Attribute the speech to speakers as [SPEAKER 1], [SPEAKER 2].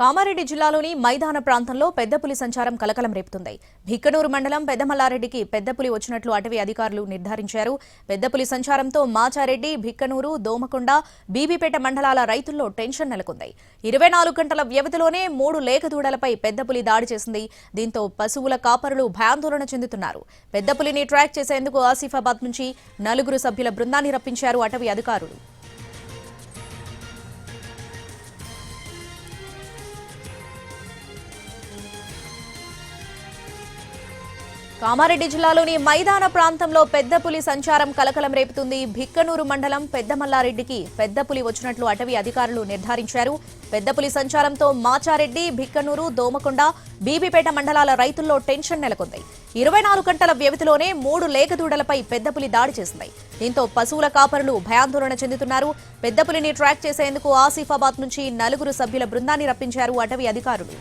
[SPEAKER 1] కామారెడ్డి జిల్లాలోని మైదాన ప్రాంతంలో పెద్దపులి సంచారం కలకలం రేపుతుంది. భిక్కనూరు మండలం పెద్దమల్లారెడ్డికి పెద్దపులి వచ్చినట్లు అటవీ అధికారులు నిర్ధారించారు. పెద్దపులి సంచారంతో మాచారెడ్డి భిక్కనూరు దోమకొండ బీబీపేట మండలాల రైతుల్లో టెన్షన్ నెలకొంది. ఇరవై నాలుగు గంటల వ్యవధిలోనే మూడు లేఖదూడలపై పెద్దపులి దాడి చేసింది. దీంతో పశువుల కాపరులు భయాందోళన చెందుతున్నారు. పెద్దపులిని ట్రాక్ చేసేందుకు ఆసిఫాబాద్ నుంచి నలుగురు సభ్యుల బృందాన్ని రప్పించారు అటవీ అధికారులు. కామారెడ్డి జిల్లాలోని మైదాన ప్రాంతంలో పెద్ద పులి సంచారం కలకలం రేపుతుంది. భిక్కనూరు మండలం పెద్దమల్లారెడ్డికి పెద్ద పులి వచ్చినట్లు అటవీ అధికారులు నిర్ధారించారు. పెద్ద పులి సంచారంతో మాచారెడ్డి భిక్కనూరు దోమకొండ బీబీపేట మండలాల రైతుల్లో టెన్షన్ నెలకొంది. ఇరవై నాలుగు గంటల వ్యవధిలోనే మూడు లేఖదూడలపై పెద్ద పులి దాడి చేసింది. దీంతో పశువుల కాపరులు భయాందోళన చెందుతున్నారు. పెద్ద పులిని ట్రాక్ చేసేందుకు ఆసిఫాబాద్ నుంచి నలుగురు సభ్యుల బృందాన్ని రప్పించారు అటవీ అధికారులు.